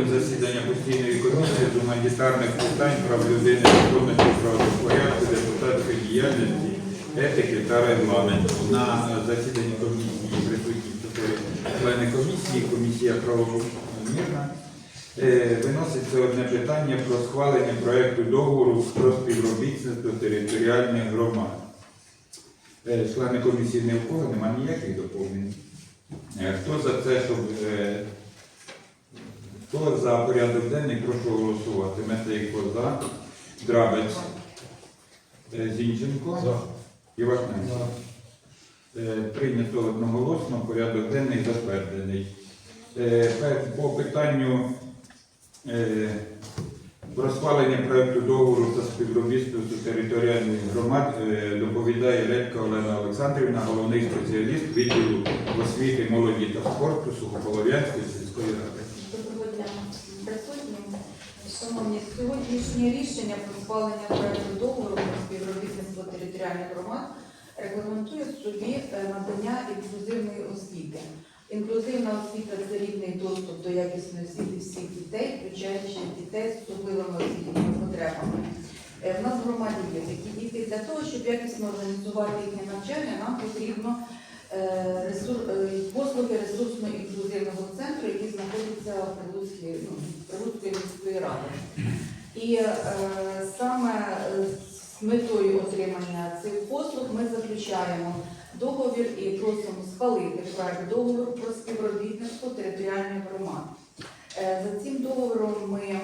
Проводимо засідання постійної комісії з гуманітарних питань, прав людини, законності, правопорядку, депутатської діяльності, етики та регламенту. На засіданні комісії присутні члени комісії, комісія правомірна. Е, Виноситься одне питання про схвалення проекту договору про співробітництво територіальних громад. Е, Члени комісії ні в кого немає ніяких доповнень. Е, Хто за це, щоб хто за порядок денний, прошу голосувати. Метейко за, Драбець, е, Зінченко, Івашненко. Е, Прийнято одноголосно, порядок денний затверджений. Е, По питанню про схвалення проекту договору та співробітництво територіальних громад доповідає Редька Олена Олександрівна, головний спеціаліст відділу освіти, молоді та спорту Сухополов'янської сільської ради. Доброго дня присутнім. Шановні, сьогоднішнє рішення про схвалення проекту договору про співробітництво територіальних громад регламентує собі е, надання інклюзивної освіти. Інклюзивна освіта це рівний доступ до якісної освіти всіх дітей, включаючи дітей з особливими освітніми потребами. Е, В нас в громаді є такі діти. Для того, щоб якісно організувати їхнє навчання, нам потрібно е, послуги який в ну, Прилуцької міської ради. І е, саме е, з метою отримання цих послуг ми заключаємо договір і просимо схвалити проект договору про співробітництво територіальних громад. Е, За цим договором ми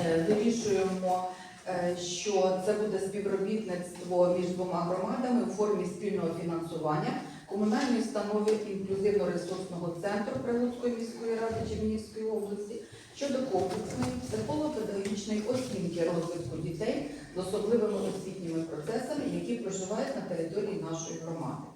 е, вирішуємо, е, що це буде співробітництво між двома громадами у формі спільного фінансування комунальної установи інклюзивно-ресурсного центру Прилуцької міської ради Чернігівської області щодо комплексної психолого-педагогічної оцінки розвитку дітей з особливими освітніми процесами, які проживають на території нашої громади.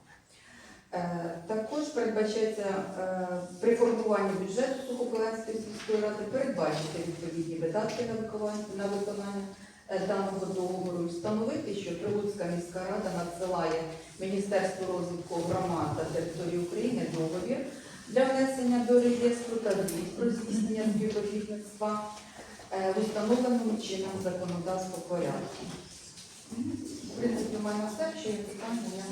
Е, Також передбачається е, при формуванні бюджету Сухополянської сільської ради передбачити відповідні видатки на виконання, на виконання даного договору і встановити, що Прилуцька міська рада надсилає Міністерству розвитку громад та території України договір для внесення до реєстру та звіт про здійснення співробітництва е, в установленому чином законодавство порядку. В принципі, мене все, що є питання.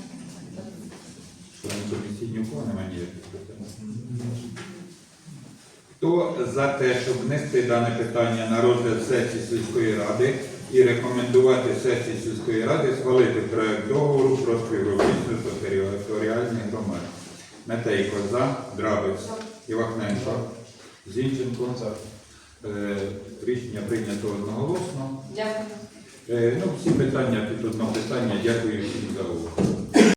Хто за те, щоб внести дане питання на розгляд сесії сільської ради і рекомендувати сесії сільської ради схвалити проект договору про співробітництво територіальних громад? Метейко за, Драбець, Івахненко, Зінченко. Е, Рішення прийнято одноголосно. Дякую. Е, Ну, всі питання, тут одного питання. Дякую всім за увагу.